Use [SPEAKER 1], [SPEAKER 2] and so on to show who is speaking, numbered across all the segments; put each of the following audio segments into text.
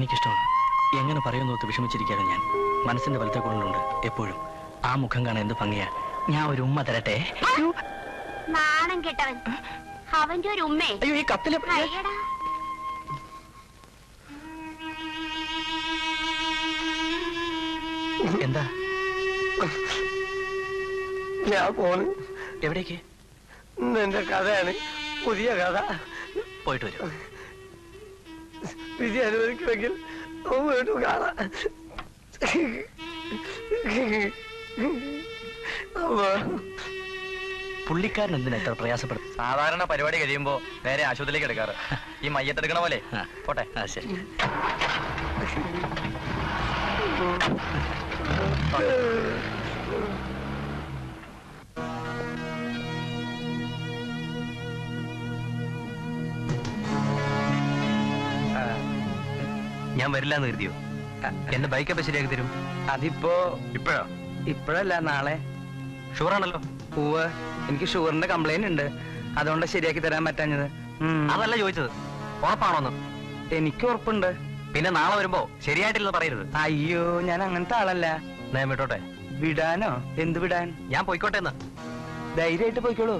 [SPEAKER 1] എനിക്കിഷ്ടമാണ്. എങ്ങനെ പറയുന്നോത്ത് വിഷമിച്ചിരിക്കുകയാണ് ഞാൻ. മനസ്സിന്റെ വലത്തെ കൊള്ളുന്നുണ്ട് എപ്പോഴും. ആ മുഖം കാണാൻ എന്ത് ഭംഗിയാ. ഞാൻ ഒരു ഉമ്മ തരട്ടെ?
[SPEAKER 2] നാണം കേട്ടവൻ. അവന്റെ ഒരു ഉമ്മേ.
[SPEAKER 1] അയ്യോ ഈ കത്തിലെ
[SPEAKER 2] അയ്യടാ.
[SPEAKER 1] എന്താ?
[SPEAKER 3] ഞാൻ പോണ്.
[SPEAKER 1] എവിടേക്ക്?
[SPEAKER 3] ഇന്ന് എന്റെ കഥയാണ്. പുതിയ കഥ.
[SPEAKER 1] പോയിട്ട് വരും.
[SPEAKER 3] വിധി അനുവദിക്കുമെങ്കിൽ നമുക്ക് വീണ്ടും കാണാം.
[SPEAKER 1] പുള്ളിക്കാരൻ എന്തിനാ എത്ര പ്രയാസപ്പെടും
[SPEAKER 4] സാധാരണ പരിപാടി കഴിയുമ്പോ നേരെ ആശുപത്രിയിലേക്ക് എടുക്കാറ്. ഈ മയ്യത്തെടുക്കണ പോലെ. പോട്ടെ.
[SPEAKER 1] ശരി.
[SPEAKER 4] ഞാൻ വരില്ല എന്ന് കരുതിയോ? എന്റെ ബൈക്ക് അപ്പൊ ശരിയാക്കി തരും?
[SPEAKER 5] അതിപ്പോ
[SPEAKER 4] ഇപ്പഴോ?
[SPEAKER 5] ഇപ്പഴല്ല നാളെ.
[SPEAKER 4] ഷുഗർ ആണല്ലോ
[SPEAKER 5] പൂവ് എനിക്ക് ഷുഗറിന്റെ കംപ്ലൈന്റ് ഉണ്ട്. അതുകൊണ്ട് ശരിയാക്കി തരാൻ പറ്റാഞ്ഞത്.
[SPEAKER 4] അതല്ല ചോദിച്ചത്. ഉറപ്പാണോന്ന്?
[SPEAKER 5] എനിക്ക് ഉറപ്പുണ്ട്.
[SPEAKER 4] പിന്നെ നാളെ വരുമ്പോ ശരിയായിട്ടില്ലെന്ന് പറയരുത്.
[SPEAKER 5] അയ്യോ ഞാൻ അങ്ങനത്തെ ആളല്ല.
[SPEAKER 4] ഞാൻ വിട്ടോട്ടെ?
[SPEAKER 5] വിടാനോ? എന്ത് വിടാൻ?
[SPEAKER 4] ഞാൻ പോയിക്കോട്ടെ എന്ന്.
[SPEAKER 5] ധൈര്യമായിട്ട് പോയിക്കോളൂ.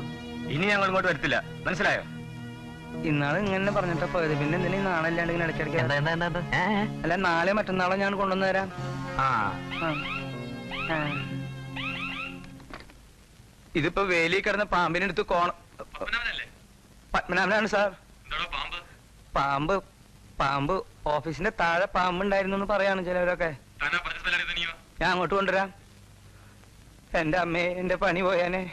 [SPEAKER 4] ഇനി ഞങ്ങൾ ഇങ്ങോട്ട് വരത്തില്ല. മനസ്സിലായോ?
[SPEAKER 5] ഇന്നാൾ ഇങ്ങനെ പറഞ്ഞിട്ടാ പോയത്. പിന്നെ എന്തിനാ ഈ നാളെ ഇങ്ങനെ ഇടയ്ക്കിടയ്ക്ക്
[SPEAKER 4] എന്താ എന്താ എന്താ എന്താ? ഏ, ഏ.
[SPEAKER 5] അല്ല നാളെ മറ്റന്നാളോ ഞാൻ കൊണ്ടുവന്നു തരാം.
[SPEAKER 4] ആ.
[SPEAKER 5] ആ. ആ. ഇതിപ്പോ വേലി കിടന്ന പാമ്പിനെടുത്ത് കോണ പത്മനാഭനാണ് സാർ. പാമ്പ്? പാമ്പ് ഓഫീസിന്റെ താഴെ പാമ്പുണ്ടായിരുന്നു എന്ന് പറയാണ് ചിലവരൊക്കെ. ഞാൻ അങ്ങോട്ട് കൊണ്ടുവരാം. എന്റെ അമ്മയെ എന്റെ പണി പോയാനെ.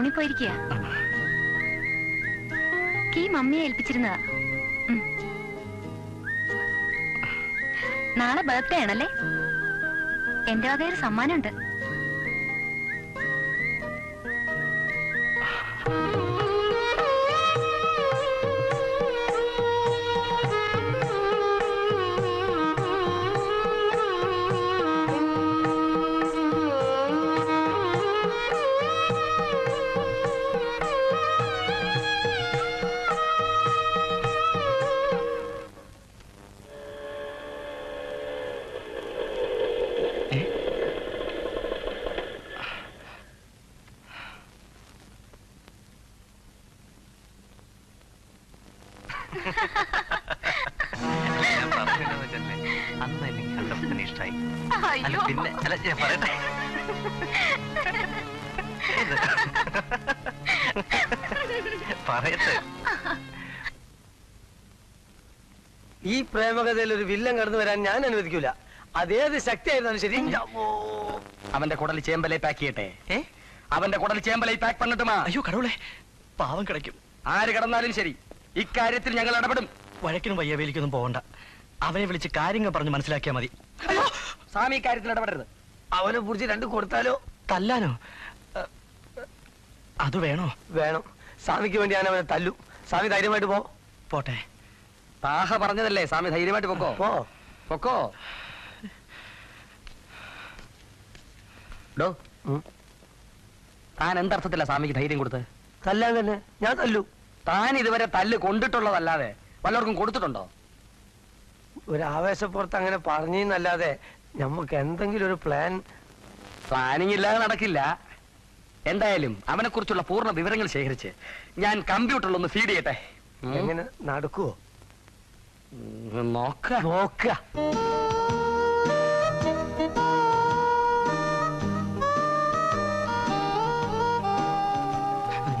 [SPEAKER 2] ടൗണിൽ പോയിരിക്കുക കീ മമ്മിയെ ഏൽപ്പിച്ചിരുന്നതാ. നാളെ ബർത്ത്ഡേ ആണല്ലേ? എന്റെ വകയൊരു സമ്മാനമുണ്ട്.
[SPEAKER 4] അന്ന് എനിക്ക് അല്ല പിന്നെ അല്ല ഞാൻ പറയട്ടെ. പറയട്ടെ.
[SPEAKER 3] ഈ പ്രേമകഥയിൽ ഒരു വില്ലൻ കടന്നു വരാൻ ഞാൻ അനുവദിക്കൂല. അതേത് ശക്തിയായിരുന്നാലും ശരി.
[SPEAKER 5] അവന്റെ കുടൽ ചേമ്പലെ പാക്ക് ചെയ്യട്ടെ. അവന്റെ കുടൽ ചേമ്പലെ പാക്ക് പണിട്ടുമാ
[SPEAKER 1] അയ്യോ കടവുളെ. പാവം കിടക്കും.
[SPEAKER 5] ആര് കടന്നാലും ശരി. ഇക്കാര്യത്തിൽ ഞങ്ങൾ ഇടപെടും.
[SPEAKER 1] വഴക്കിനും വയ്യ വേലിക്കൊന്നും പോകണ്ട അവനെ വിളിച്ച് കാര്യങ്ങൾ പറഞ്ഞ് മനസ്സിലാക്കിയാൽ മതി.
[SPEAKER 5] സ്വാമി ഇക്കാര്യത്തിൽ ഇടപെടരുത്.
[SPEAKER 3] അവനെ കുറിച്ച് രണ്ട് കൊടുത്താലോ?
[SPEAKER 1] തല്ലാനോ? അത് വേണോ?
[SPEAKER 3] വേണം. സ്വാമിക്ക് വേണ്ടി ഞാൻ അവനെ തല്ലു. സ്വാമി ധൈര്യമായിട്ട് പോ.
[SPEAKER 1] പോട്ടെ.
[SPEAKER 5] പാഹ പറഞ്ഞതല്ലേ? സ്വാമി ധൈര്യമായിട്ട് പൊക്കോ?
[SPEAKER 3] പോ.
[SPEAKER 5] പൊക്കോ? ഡോ
[SPEAKER 3] ഉം.
[SPEAKER 5] താൻ എന്തർത്ഥത്തില്ല സ്വാമിക്ക് ധൈര്യം കൊടുത്ത്
[SPEAKER 3] തല്ലാൻ തന്നെ. ഞാൻ തല്ലു.
[SPEAKER 5] താൻ ഇതുവരെ തല്ല് കൊണ്ടിട്ടുള്ളതല്ലാതെ വല്ലവർക്കും കൊടുത്തിട്ടുണ്ടോ?
[SPEAKER 3] ഒരു ആവേശപ്പുറത്ത് അങ്ങനെ പറഞ്ഞല്ലാതെ നമുക്ക് എന്തെങ്കിലും ഒരു പ്ലാൻ
[SPEAKER 5] പ്ലാനിങ് ഇല്ലാതെ നടക്കില്ല. എന്തായാലും അവനെ കുറിച്ചുള്ള പൂർണ വിവരങ്ങൾ ശേഖരിച്ച് ഞാൻ കമ്പ്യൂട്ടറിൽ ഒന്ന് ഫീഡ് ചെയ്യട്ടെ
[SPEAKER 3] എങ്ങനെ? നടക്കുവോ?
[SPEAKER 5] നോക്ക. നോക്കാം.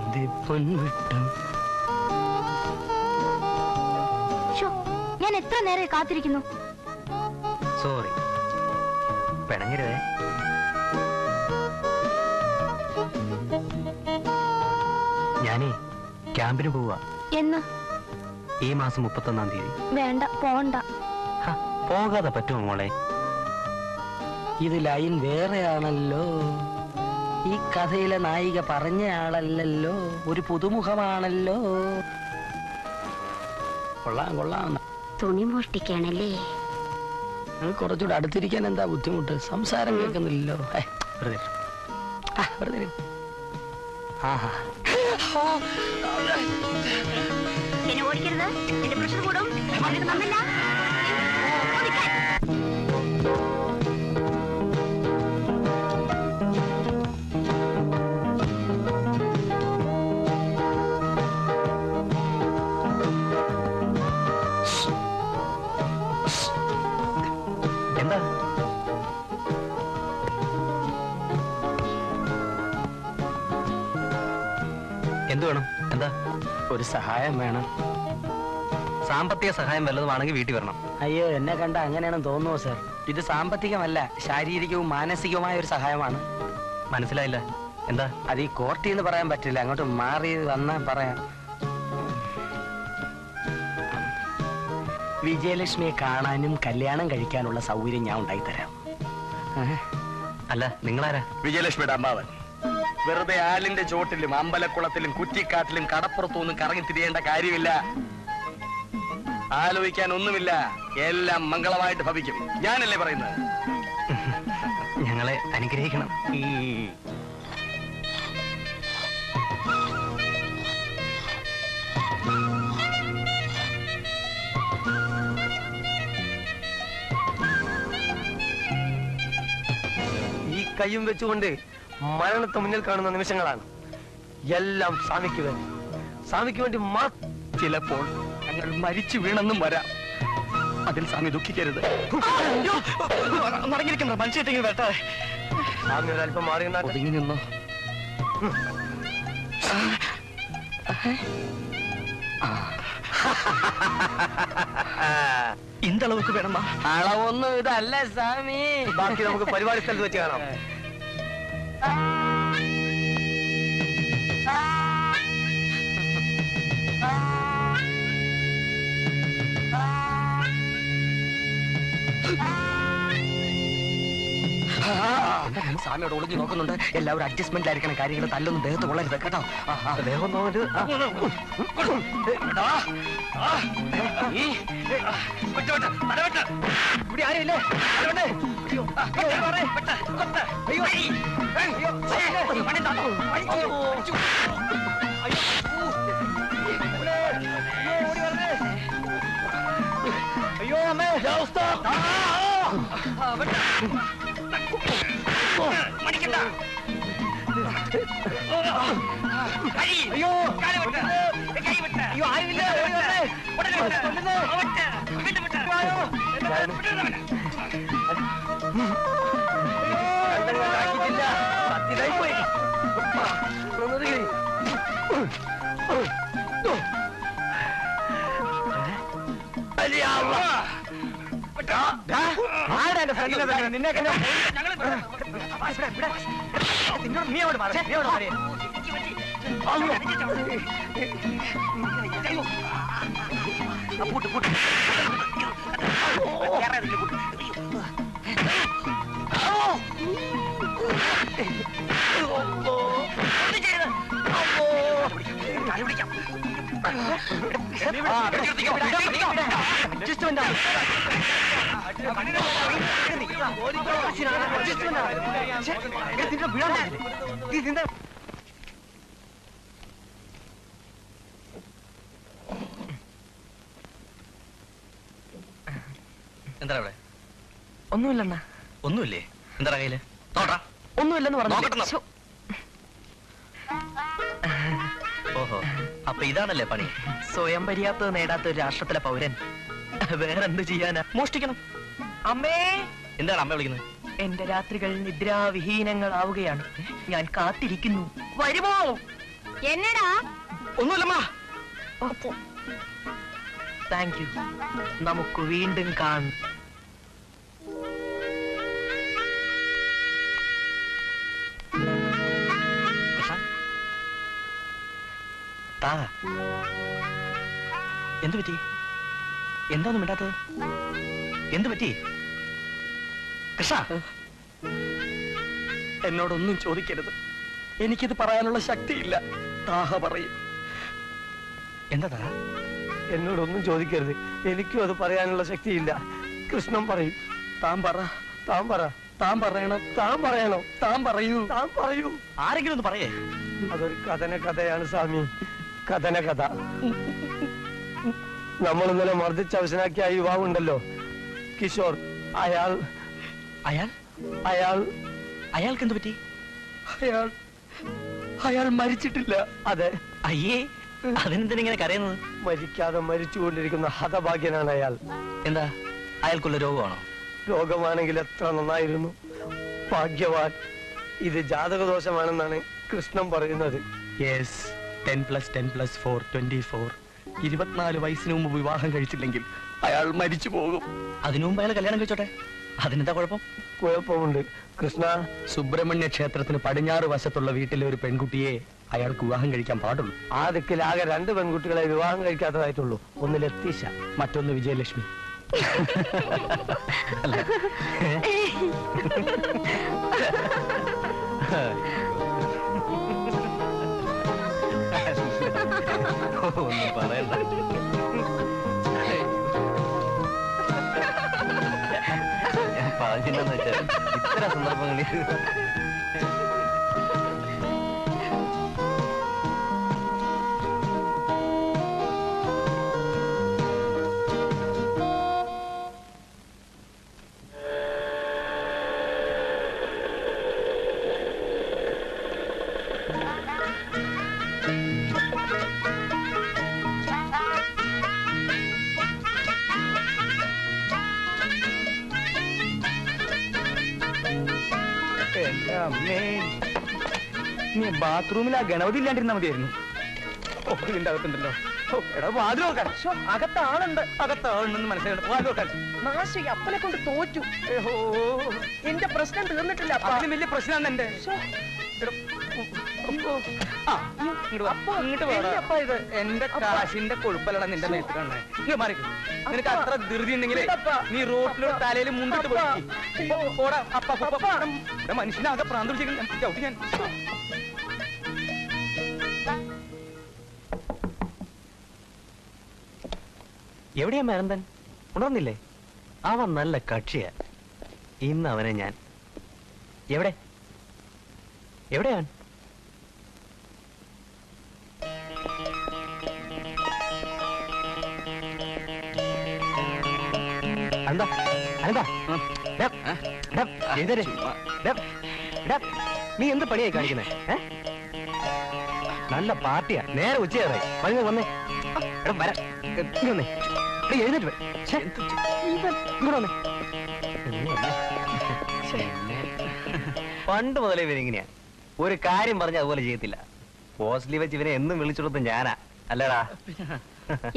[SPEAKER 3] നോക്ക
[SPEAKER 1] പൊൻവിട്ടം
[SPEAKER 2] ഞാൻ എത്ര നേരെ കാത്തിരിക്കുന്നു?
[SPEAKER 4] സോറി പിണങ്ങരുതേ.
[SPEAKER 1] ഞാനേ
[SPEAKER 4] ക്യാമ്പിന് പോവാ.
[SPEAKER 6] എന്ന്?
[SPEAKER 4] ഈ മാസം മുപ്പത്തൊന്നാം തീയതി.
[SPEAKER 6] വേണ്ട പോണ്ട.
[SPEAKER 4] പോകാതെ പറ്റുമോ മോളെ?
[SPEAKER 3] ഇത് ലൈൻ വേറെയാണല്ലോ. ഈ കഥയിലെ നായിക പറഞ്ഞ ആളല്ലല്ലോ ഒരു പുതുമുഖമാണല്ലോ. കൊള്ളാം കൊള്ളാം.
[SPEAKER 6] തുണി മോഷ്ടിക്കാണല്ലേ
[SPEAKER 3] നിങ്ങൾ കുറച്ചുകൂടെ അടുത്തിരിക്കാൻ എന്താ ബുദ്ധിമുട്ട്? സംസാരം കേൾക്കുന്നില്ലല്ലോ.
[SPEAKER 4] വെറുതെ
[SPEAKER 6] എന്നെ ഓടിക്കരുത്. എന്റെ പ്രഷർ കൂടും. നന്നല്ല
[SPEAKER 3] ഒരു സഹായം വേണം.
[SPEAKER 4] സാമ്പത്തിക സഹായം വല്ലതുമാണെങ്കിൽ വീട്ടിൽ വരണം.
[SPEAKER 3] അയ്യോ എന്നെ കണ്ട അങ്ങനെയാണെന്ന് തോന്നുമോ സർ? ഇത് സാമ്പത്തികമല്ല ശാരീരികവും മാനസികവുമായ ഒരു സഹായമാണ്.
[SPEAKER 4] മനസ്സിലായില്ല? എന്താ?
[SPEAKER 3] അത് ഈ കോർട്ടിൽ നിന്ന് പറയാൻ പറ്റില്ല. അങ്ങോട്ട് മാറി വന്നാ പറയാം. വിജയലക്ഷ്മിയെ കാണാനും കല്യാണം കഴിക്കാനുള്ള സൗകര്യം ഞാൻ ഉണ്ടാക്കി തരാം.
[SPEAKER 4] അല്ല നിങ്ങളാരാ?
[SPEAKER 7] വിജയലക്ഷ്മിയുടെ അമ്മാവൻ. വെറുതെ ആലിന്റെ ചോട്ടിലും അമ്പലക്കുളത്തിലും കുറ്റിക്കാട്ടിലും കടപ്പുറത്തൊന്നും കറങ്ങി തിരിയേണ്ട കാര്യമില്ല. ആലോചിക്കാൻ ഒന്നുമില്ല. എല്ലാം മംഗളമായിട്ട് ഭവിക്കും. ഞാനല്ലേ പറയുന്നത്?
[SPEAKER 4] ഞങ്ങളെ അനുഗ്രഹിക്കണം.
[SPEAKER 3] ഈ കൈയും വെച്ചുകൊണ്ട് മരണത്തെ മുന്നിൽ കാണുന്ന നിമിഷങ്ങളാണ്. എല്ലാം സ്വാമിക്ക് വേണ്ടി. സ്വാമിക്ക് വേണ്ടി മാത്രം
[SPEAKER 7] ചിലപ്പോൾ ഞങ്ങൾ മരിച്ചു വീണെന്നും വരാം. അതിൽ സ്വാമി ദുഃഖിക്കരുത്. മടങ്ങിയിരിക്കുന്ന മനുഷ്യത്തെങ്കിലും വരട്ടെ.
[SPEAKER 3] സ്വാമി ഒരല്പം മാറി.
[SPEAKER 7] ഒതുങ്ങി നിന്നോ? എന്തളവുക്ക് വേണമാ
[SPEAKER 3] അളവൊന്നും ഇതല്ല സ്വാമി. ബാക്കി നമുക്ക് പരിപാടി സ്ഥലത്ത് വെച്ച് കാണാം.
[SPEAKER 7] സ്വാമിയോട് ഒളിഞ്ഞു നോക്കുന്നുണ്ട്. എല്ലാവരും അഡ്ജസ്റ്റ്മെന്റിലായിരിക്കണം കാര്യങ്ങൾ തല്ലൊന്നും ദേഹത്ത് കൊള്ളരുത് കേട്ടോ.
[SPEAKER 4] ദേഹം
[SPEAKER 7] വിട്ട്. ഇവിടെ ആരും വിട്ട്. അയ്യോ, വിട്ട്, വിട്ട്. അമ്മേ അവസ്ഥ മണിക്കണ്ട അയ്യോ അയ്യോ ആരുമില്ല ഓടി വരണേ. കൊല്ലുന്നേ. അയ്യോ,
[SPEAKER 3] ആക്കിയിട്ടില്ല. പത്തിലായി പോയി. ഒന്നുകൂടി. അലിയ പൂട്ട്, പൂട്ട്. വേറെ ഏതെങ്കിലും പൂട്ട്. ഇതിന്റെ
[SPEAKER 4] എന്താ അവിടെ?
[SPEAKER 3] ഒന്നുമില്ലണ്ണ
[SPEAKER 4] ഒന്നുമില്ലേ? എന്താ കയ്യിൽ? നോട്ടാ
[SPEAKER 3] ഒന്നുമില്ലെന്ന് പറഞ്ഞു
[SPEAKER 4] ഓഹോ. അപ്പൊ ഇതാണല്ലേ പണി?
[SPEAKER 3] സ്വയം പര്യാപ്തത നേടാത്ത ഒരു രാഷ്ട്രത്തിലെ പൗരൻ.
[SPEAKER 4] വേറെ എന്ത് ചെയ്യാനാ?
[SPEAKER 3] മോഷ്ടിക്കണം. അമ്മേ!
[SPEAKER 4] എന്താണ് അമ്മ വിളിക്കുന്നത്?
[SPEAKER 3] എന്റെ രാത്രികൾ നിദ്രാവിഹീനങ്ങളാവുകയാണ്. ഞാൻ കാത്തിരിക്കുന്നു. വരുമോ?
[SPEAKER 6] എന്നടാ?
[SPEAKER 3] ഒന്നുമില്ലമ്മ. താങ്ക് യു നമുക്ക് വീണ്ടും കാണാം.
[SPEAKER 7] താ. എന്തു പറ്റി? എന്താന്നും മിണ്ടാത്തത്? എന്തു പറ്റി? കൃഷ്ണ. എന്നോടൊന്നും ചോദിക്കരുത്. എനിക്കിത് പറയാനുള്ള ശക്തിയില്ല. താഹ പറയും. എന്താ താ?
[SPEAKER 3] എന്നോടൊന്നും ചോദിക്കരുത്. എനിക്കും അത് പറയാനുള്ള ശക്തിയില്ല. കൃഷ്ണൻ പറയും. താൻ പറ. താൻ പറ. താൻ പറയണം? താൻ പറയണോ? താൻ പറയൂ. താൻ പറയൂ.
[SPEAKER 7] ആരെങ്കിലും ഒന്ന് പറയേ.
[SPEAKER 3] അതൊരു കഥന കഥയാണ് സ്വാമി. കഥന കഥ നമ്മൾ ഇന്നലെ മർദ്ദിച്ച് അവശനാക്കിയ ആ യുവാവുണ്ടല്ലോ. കിഷോർ അയാൾ
[SPEAKER 7] അയാൾ?
[SPEAKER 3] അയാൾ
[SPEAKER 7] അയാൾക്ക് എന്ത് പറ്റി?
[SPEAKER 3] അയാൾ അയാൾ മരിച്ചിട്ടില്ല. അതെ.
[SPEAKER 7] അയ്യേ അതിനെന്തിനെ കരയുന്നത്?
[SPEAKER 3] മരിക്കാതെ മരിച്ചുകൊണ്ടിരിക്കുന്ന ഹതഭാഗ്യനാണ് അയാൾ.
[SPEAKER 7] എന്താ? അയാൾക്കുള്ള രോഗമാണോ?
[SPEAKER 3] രോഗമാണെങ്കിൽ എത്ര നന്നായിരുന്നു. ഭാഗ്യവാൻ. ഇത് ജാതകദോഷമാണെന്നാണ് കൃഷ്ണൻ പറയുന്നത്.
[SPEAKER 7] Yes ten plus ten plus four twenty four. ഇരുപത്തിനാല് വയസ്സിന് മുമ്പ് വിവാഹം കഴിച്ചില്ലെങ്കിൽ അയാൾ മരിച്ചു പോകും. അതിനു മുമ്പ് അയാൾ കല്യാണം കഴിച്ചോട്ടെ? അതിനെന്താ കുഴപ്പം?
[SPEAKER 3] കുഴപ്പമുണ്ട്. കൃഷ്ണ
[SPEAKER 7] സുബ്രഹ്മണ്യ ക്ഷേത്രത്തിന് പടിഞ്ഞാറ് വശത്തുള്ള വീട്ടിലെ ഒരു പെൺകുട്ടിയെ അയാൾക്ക് വിവാഹം കഴിക്കാൻ പാടുള്ളൂ.
[SPEAKER 3] ആ ദിക്കിൽ ആകെ രണ്ട് പെൺകുട്ടികളെ വിവാഹം കഴിക്കാത്തതായിട്ടുള്ളൂ. ഒന്ന് ലത്തീശ
[SPEAKER 7] മറ്റൊന്ന് വിജയലക്ഷ്മി. അല്ല.
[SPEAKER 4] ഒന്നും പറയണ്ട. ഞാൻ പറഞ്ഞില്ലെന്ന് വെച്ചാൽ ഇത്ര സന്ദർഭങ്ങളിൽ
[SPEAKER 5] എന്റെ ബാത്റൂമിൽ ആ ഗണപതി ഇല്ലാണ്ടിരുന്ന മതിയായിരുന്നു. ഓ ഇതിന്റെ അകത്തുണ്ടല്ലോ. എടാ വാതിൽ നോക്കാൻ
[SPEAKER 7] അകത്താളുണ്ട്.
[SPEAKER 5] അകത്താണെന്ന് മനസ്സിലായി വാതിൽ നോക്കാൻ
[SPEAKER 7] നാശി അപ്പനെ കൊണ്ട് തോറ്റു. എന്റെ പ്രശ്നം തീർന്നിട്ടില്ല അപ്പ.
[SPEAKER 5] വലിയ പ്രശ്നമാണ് എന്റെ? എന്റെ കാശിന്റെ കൊഴുപ്പല്ലട നിന്റെ മേത്ത് കാണേ ഇങ്ങ് മാറി നിനക്ക് അത്ര ധൃതി ഉണ്ടെങ്കിൽ നീ റോട്ടിലൂടെ തലയിൽ മുണ്ടിട്ട്. പോയി. മനുഷ്യനാകെ പ്രാന്ത് പിടിച്ചിരിക്കുന്നു. ഞാൻ
[SPEAKER 4] എവിടെയാ മരന്തൻ ഉണർന്നില്ലേ? അവൻ നല്ല കക്ഷിയാ. ഇന്ന് അവനെ ഞാൻ. എവിടെ? എവിടെയാണ് എന്താ എന്താ നീ എന്ത് പണിയായി കാണിക്കുന്നേ? നല്ല പാർട്ടിയാ. നേരെ ഉച്ചയാറായി. വന്നേ വന്നേ. വരാം. വന്നേ. എഴുന്നേറ്റ്. പണ്ട് മുതലേ ഇവരിങ്ങനെയാ ഒരു കാര്യം പറഞ്ഞ അതുപോലെ ചെയ്യത്തില്ല. ഹോസ്റ്റലിൽ വെച്ച് ഇവനെ എന്നും വിളിച്ചെടുത്ത് ഞാനാ. അല്ലടാ.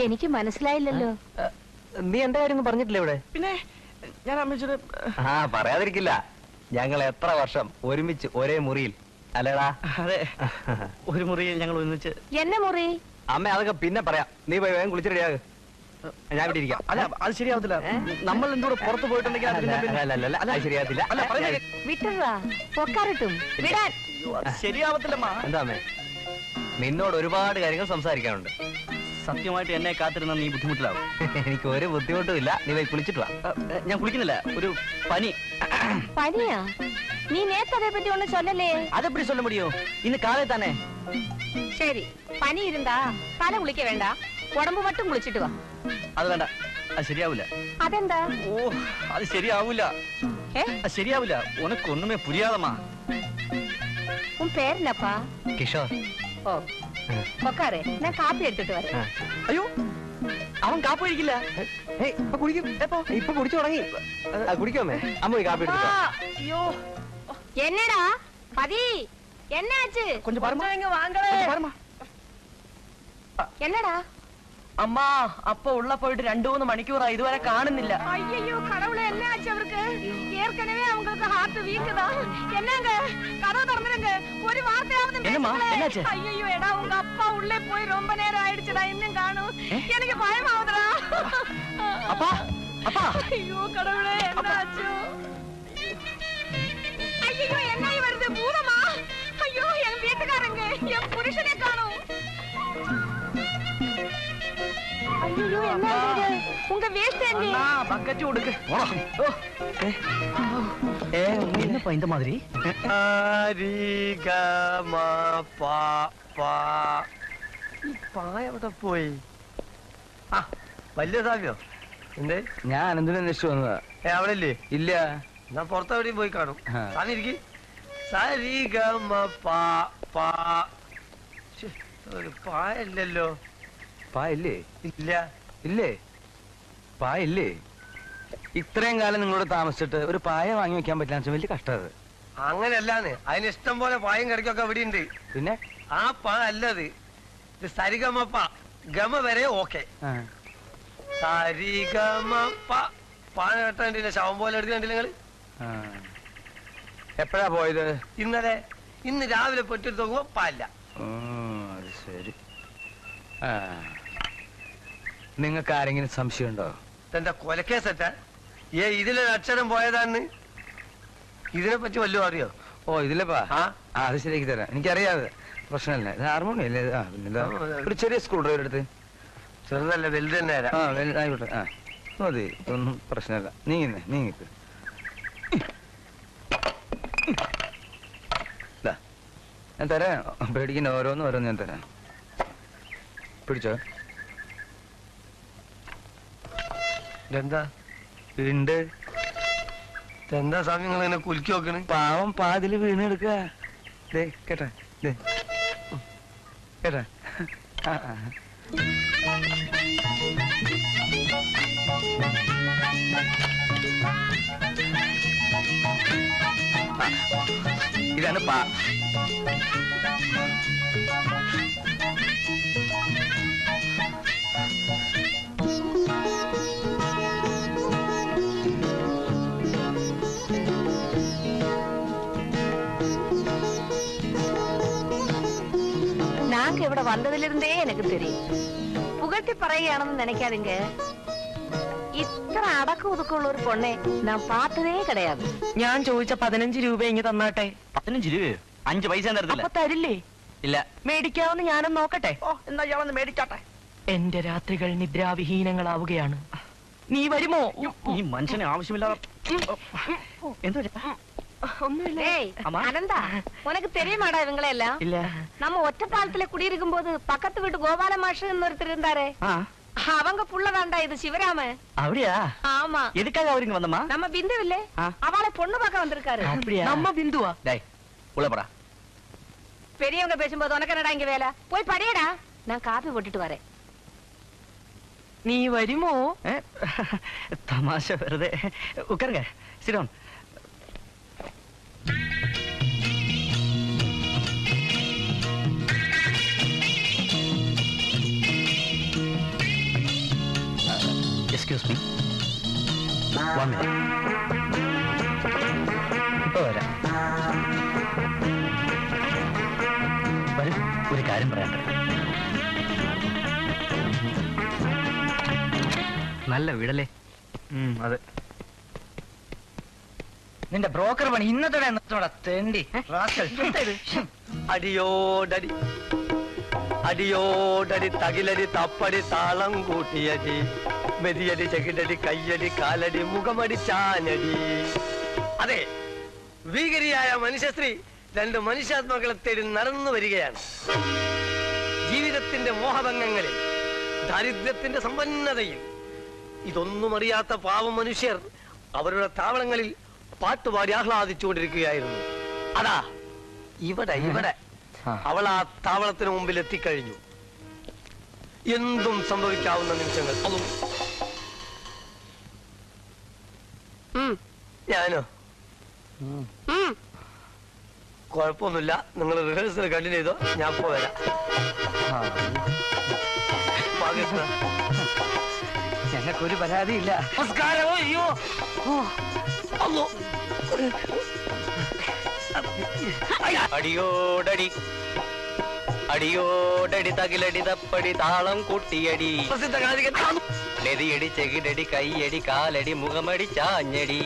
[SPEAKER 8] എനിക്ക് മനസ്സിലായില്ലല്ലോ.
[SPEAKER 4] നീ എന്റെ കാര്യം പറഞ്ഞിട്ടില്ല ഇവിടെ?
[SPEAKER 7] പിന്നെ ഞാൻ അമ്മച്ചോട്
[SPEAKER 4] ആ പറയാതിരിക്കില്ല. ഞങ്ങൾ എത്ര വർഷം ഒരുമിച്ച് ഒരേ മുറിയിൽ. അല്ലടാ.
[SPEAKER 7] അതെ. ഒരു മുറിയിൽ ഞങ്ങൾ ഒന്നിച്ച്
[SPEAKER 8] എന്നെ മുറി?
[SPEAKER 4] അമ്മ അതൊക്കെ പിന്നെ പറയാം. നീ പോയി വേഗം കുളിച്ചിട്ടിയാ ഞാൻ ഇവിടെ ഇരിക്കാം.
[SPEAKER 7] അല്ല അത് ശരിയാവത്തില്ല. നമ്മൾ എന്തോടെ പുറത്ത് പോയിട്ടുണ്ടെങ്കിൽ അത് ശരിയാവത്തില്ല.
[SPEAKER 4] അല്ല
[SPEAKER 7] ശരിയാവത്തില്ലമ്മ.
[SPEAKER 4] എന്താമേ നിന്നോട് ഒരുപാട് കാര്യങ്ങൾ സംസാരിക്കാനുണ്ട്.
[SPEAKER 7] സത്യമായിട്ട് എന്നെ കാത്തിരുന്ന നീ ബുദ്ധിമുട്ടിലാവും.
[SPEAKER 4] എനിക്ക് ഒരു ബുദ്ധിമുട്ടും ഇല്ല. നീ പോയി കുളിച്ചിട്ട് വാ.
[SPEAKER 7] ഞാൻ കുളിക്കുന്നില്ല. ഒരു പനി.
[SPEAKER 8] പനിയാ? നീ നേരത്തെ പറ്റി ഒന്നും ചൊല്ലല്ലേ?
[SPEAKER 7] അതെപ്പടി ചൊല്ല മുടിയോ? ഇന്ന് കാലേ തന്നെ
[SPEAKER 8] ശരി. പനി ഇരുന്നാ പല കുളിക്ക വേണ്ട. உடம்பு மட்டும் குளிச்சிட்டு வா
[SPEAKER 7] അത് വേണ്ട അത് ശരിയാവില്ല
[SPEAKER 8] அதெந்தா
[SPEAKER 7] ഓ അത് ശരിയാവൂല
[SPEAKER 8] ஏ
[SPEAKER 7] അത് ശരിയാവില്ല ഉനക്ക് ഒന്നുമേ പുരിയാതമ്മാ
[SPEAKER 8] உன் பேர் என்னப்பா
[SPEAKER 4] കിഷോർ
[SPEAKER 8] ஓ உக்காரு நான் காப்பி எடுத்துட்டு வரேன்
[SPEAKER 4] ആ.
[SPEAKER 7] അയ്യോ അവൻ കാപ്പ് കഴിക്കില്ല
[SPEAKER 4] ഏയ്, ഇപ്പൊ കുടിക്കും എപ്പോ ഇപ്പൊ കുടിച്ചു തുടങ്ങി ആ, കുടിക്കാമേ അമ്മ പോയി കാപ്പി എടുത്തിട്ടോ
[SPEAKER 7] അയ്യോ
[SPEAKER 8] என்னடா பதி என்னாச்சு
[SPEAKER 7] கொஞ்சம் பாரும்மா.
[SPEAKER 8] இங்க வாங்கலே
[SPEAKER 7] கொஞ்சம் பாரும்மா.
[SPEAKER 8] என்னடா
[SPEAKER 9] അമ്മ അപ്പ ഉള്ള പോയിട്ട് രണ്ടു മൂന്ന് മണിക്കൂറാ ഇതുവരെ കാണുന്നില്ല
[SPEAKER 8] ஐயோ கடவுளே என்ன ஆச்சு அவருக்கு ஏற்கனவே அவங்களுக்கு ஹார்ட் வீக் தான் என்னங்க கதவு திறந்துருங்க ஒரு வார்த்தையாவது
[SPEAKER 9] என்னம்மா,
[SPEAKER 8] பேசுங்களேன்.
[SPEAKER 9] என்னாச்சு?
[SPEAKER 8] ஐயையோ எடா உங்க அப்பா உள்ளே போய் ரொம்ப நேரம் ஆயிடுச்சுடா இன்னும் காணும் எனக்கு பயமாவுதுடா
[SPEAKER 9] அப்பா அப்பா
[SPEAKER 8] ஐயோ கடவுளே என்ன ஆச்சு உங்க வேஸ்ட் எங்க
[SPEAKER 9] அண்ணா பக்கத்து கொடுக்கு ஏ என்னப்பா இந்த மாதிரி
[SPEAKER 3] പാ എവിടെ പോയി ആ വലിയ സാമ്യോ എന്തേ
[SPEAKER 5] ഞാൻ അനന്തിനെ അന്വേഷിച്ചു വന്നതാ
[SPEAKER 3] ഏ അവിടെ ഇല്ലേ
[SPEAKER 5] ഇല്ല
[SPEAKER 3] ഞാൻ പുറത്തെവിടെയും പോയി കാണും
[SPEAKER 5] ആ.
[SPEAKER 3] സാമി ഇരിക്ക് സരി ഗമ പാ പാ ശ്ശെ, ഒരു പാ ഇല്ലല്ലോ
[SPEAKER 5] പാ ഇല്ലേ
[SPEAKER 3] ഇല്ല?
[SPEAKER 5] പായ ഇല്ലേ ഇത്രയും കാലം നിങ്ങളോട് താമസിച്ചിട്ട് ഒരു പായ വാങ്ങി വെക്കാൻ പറ്റില്ല വലിയ കഷ്ടത്
[SPEAKER 3] അങ്ങനെയല്ലാന്ന്. അതിന് ഇഷ്ടം പോലെ പായും കറിക്കൊക്കെ ഇവിടെ ഉണ്ട്.
[SPEAKER 5] പിന്നെ?
[SPEAKER 3] ആ പാ അല്ലത്. ഇത് സരിഗമ പ ഗമ വരെ ഓക്കെ.
[SPEAKER 5] ആ.
[SPEAKER 3] സരിഗമ പ പാന കെട്ടണ്ടില്ല ശവം പോലെ എടുത്ത് കണ്ടില്ല
[SPEAKER 5] നിങ്ങൾ? എപ്പോഴാ പോയത്?
[SPEAKER 3] ഇന്നലെ. ഇന്ന് രാവിലെ പെട്ടിട്ട് നോക്കുമ്പോ പാല്ല
[SPEAKER 5] ശരി. ആ. നിങ്ങൾക്ക് ആരെങ്കിലും സംശയമുണ്ടോ?
[SPEAKER 3] എന്റെ കൊലക്കേസറ്റ? ഏ ഇതിലൊരു അക്ഷരം പോയതാന്ന്? ഇതിനെ പറ്റി വല്ലതും അറിയോ?
[SPEAKER 5] ഓ ഇതിലപ്പാ?
[SPEAKER 3] ആ?
[SPEAKER 5] അത് ശരിയാക്കി തരാം. എനിക്കറിയാതെ. പ്രശ്നമില്ല. ഇത് ഹാർമോണിയം അല്ലേ? ആ പിന്നെന്താ? ഒരു ചെറിയ സ്കൂൾ ഡ്രൈവർ എടുത്ത്.
[SPEAKER 3] ചെറുതല്ല വലുത് തന്നെ തരാം
[SPEAKER 5] ആ വലുത് ആയിക്കോട്ടെ. ആ മതി. ഒന്നും പ്രശ്നമില്ല. നീങ്ങുന്നേ നീങ്ങിക്ക്. ദാ, ഞാൻ തരാം. പേടിക്കുന്ന ഓരോന്നും ഓരോന്ന് ഞാൻ തരാം. പിടിച്ചോ?
[SPEAKER 3] ഇതെന്താ?
[SPEAKER 5] ഉണ്ട്
[SPEAKER 3] എന്താ സ്വാമി നിങ്ങൾ ഇങ്ങനെ കുലുക്കി നോക്കണ്?
[SPEAKER 5] പാവം പാതിൽ വീണ് ദേ കേട്ടാ ദേ. കേട്ടാ. ഇതാണ് പാ.
[SPEAKER 8] நாங்க இவட வந்ததுல இருந்தே எனக்கு தெரியும் புகழ்த்தி പറയുകയാണെന്ന് நினைக்காதீங்க ഇത്ര അടക്കം ഒതുക്കമുള്ള ഒരു പൊണ്ണെ ഞാൻ பார்த்ததே கிடையாது
[SPEAKER 9] ഞാൻ ചോദിച്ച പതിനഞ്ച് രൂപ ഇങ്ങ് തന്നാട്ടെ
[SPEAKER 1] പതിനഞ്ച് രൂപയോ അഞ്ച് പൈസ തരത്തില്ല
[SPEAKER 9] അപ്പൊ തരില്ലേ
[SPEAKER 1] ഇല്ല
[SPEAKER 9] മേടിക്കാവുന്ന ഞാനൊന്ന് നോക്കട്ടെ
[SPEAKER 1] ഓ എന്നാ ഇയാളൊന്ന് മേടിച്ചാട്ടെ
[SPEAKER 9] എന്റെ രാത്രികൾ നിദ്രാവിഹീനങ്ങളാവുകയാണ് നീ വരുമോ
[SPEAKER 1] ഈ മനുഷ്യനെ ആവശ്യമില്ലാതെ എന്തോ
[SPEAKER 8] உனக்கு தெரியுமாடா இவங்கள நம்ம ஒற்ற பாலத்துல குடியிருக்கும் போது பக்கத்து வீட்டு கோபால மாஷன் ஒருத்தர் இருந்தாரு. அவங்க புள்ளதாண்டா இது சிவராம
[SPEAKER 1] அப்படியா?
[SPEAKER 8] ஆமா.
[SPEAKER 1] எதுக்காக
[SPEAKER 8] பொண்ணு பார்க்க வந்திருக்காரு.
[SPEAKER 1] அப்படியா?
[SPEAKER 9] நம்ம பிந்துவா
[SPEAKER 1] டேய்
[SPEAKER 8] பெரியவங்க பேசும்போது உனக்கு என்னடா இங்க வேலை? போய் படியடா. நான் காபி போட்டுட்டு வரேன்.
[SPEAKER 9] நீ
[SPEAKER 1] வருமோ? தமாஷா வருது. உட்காருங்க சிரோன் എക്സ്ക്യൂസ് മീ വൺ മിനിറ്റ് ഇപ്പൊ വരാം വരും ഒരു കാര്യം പറയട്ടെ. നല്ല വീടല്ലേ?
[SPEAKER 5] അതെ.
[SPEAKER 1] നിന്റെ ബ്രോക്കർ പണി ഇന്നത്തെ നിർത്തോടാ തെണ്ടി.
[SPEAKER 3] അടിയോടടി. അടിയോടടി തകിലടി തപ്പടി താളം കൂട്ടിയടി. മെതിയടി ചെകിടടി കയ്യടി കാലടി മുഖമടി ചാനടി. അതെ ഭീകരിയായ മനുഷ്യസ്ത്രീ രണ്ട് മനുഷ്യാത്മാക്കളെ തേടി നടന്നു വരികയാണ്. ജീവിതത്തിന്റെ മോഹഭംഗങ്ങളിൽ ദാരിദ്ര്യത്തിന്റെ സമ്പന്നതയിൽ. ഇതൊന്നും അറിയാത്ത പാവം മനുഷ്യർ അവരുടെ താവളങ്ങളിൽ പാട്ടുപാടി ആഹ്ലാദിച്ചുകൊണ്ടിരിക്കുകയായിരുന്നു. അതാ ഇവിടെ ഇവിടെ. അവൾ ആ താവളത്തിന് മുമ്പിൽ എത്തിക്കഴിഞ്ഞു. എന്തും സംഭവിക്കാവുന്ന നിമിഷങ്ങൾ. അതും
[SPEAKER 8] ഉം,
[SPEAKER 3] ഞാനോ?
[SPEAKER 8] ഉം.
[SPEAKER 3] കുഴപ്പമൊന്നുമില്ല. നിങ്ങൾ റിഹേഴ്സൽ കണ്ടിന്യൂ ചെയ്തോ? ഞാൻ ഇപ്പോ വരാം ഭാഗ്യത്ത്
[SPEAKER 4] ഞങ്ങൾക്കൊരു പരാതിയില്ല.
[SPEAKER 3] നമസ്കാരമോ അയ്യോ. അല്ലോ
[SPEAKER 4] അടിയോടടി. അടിയോടടി തകിലടി തപ്പടി താളം കൂട്ടിയടി. നെതിയടി ചെകിടടി കൈയടി കാലടി മുഖമടി ചാഞ്ഞടി.